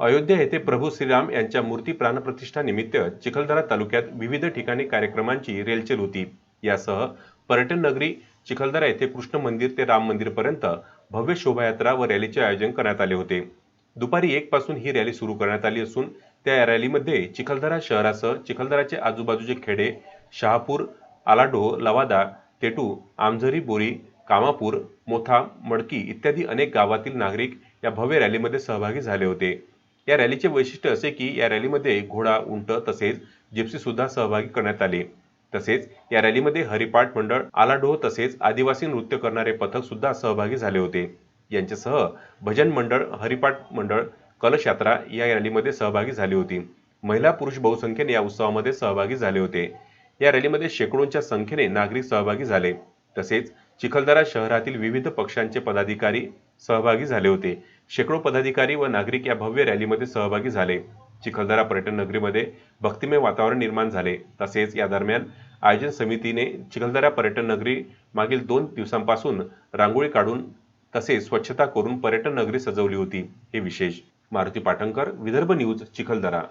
अयोध्या येथे प्रभू श्रीराम यांच्या मूर्ती प्राणप्रतिष्ठानिमित्त चिखलदरा तालुक्यात विविध ठिकाणी कार्यक्रमांची रेलचेल होती. यासह पर्यटन नगरी चिखलदरा येथे कृष्ण मंदिर ते राम मंदिरपर्यंत भव्य शोभायात्रा व रॅलीचे आयोजन करण्यात आले होते. दुपारी एक पासून ही रॅली सुरू करण्यात आली असून त्या रॅलीमध्ये चिखलदरा शहरासह चिखलदराचे आजूबाजूचे खेडे शहापूर आलाडो लवादा तेटू आमझरी बोरी कामापूर मोथा मडकी इत्यादी अनेक गावातील नागरिक या भव्य रॅलीमध्ये सहभागी झाले होते. या रॅलीचे वैशिष्ट्य असे की या रॅलीमध्ये घोडा उंट तसेच जिप्सी सुद्धा सहभागी करण्यात आले. तसेच या रॅलीमध्ये हरिपाठ मंडळ आलाडोह तसेच आदिवासी नृत्य करणारे पथक सुद्धा सहभागी झाले होते. यांच्यासह भजन मंडळ हरिपाठ मंडळ कलश यात्रा या रॅलीमध्ये सहभागी झाली होती. महिला पुरुष बहुसंख्येने या उत्सवामध्ये सहभागी झाले होते. या रॅलीमध्ये शेकडोंच्या संख्येने नागरिक सहभागी झाले. तसेच चिखलदरा शहरातील विविध पक्षांचे पदाधिकारी सहभागी झाले होते. शेकडो पदाधिकारी व नागरिक या भव्य रॅलीमध्ये सहभागी झाले. चिखलदरा पर्यटन नगरीमध्ये भक्तिमय वातावरण निर्माण झाले. तसेच या दरम्यान आयोजन समितीने चिखलदरा पर्यटन नगरी मागील दोन दिवसांपासून रांगोळी काढून तसेच स्वच्छता करून पर्यटन नगरी सजवली होती. हे विशेष. मारुती पाटणकर विदर्भ न्यूज चिखलदरा.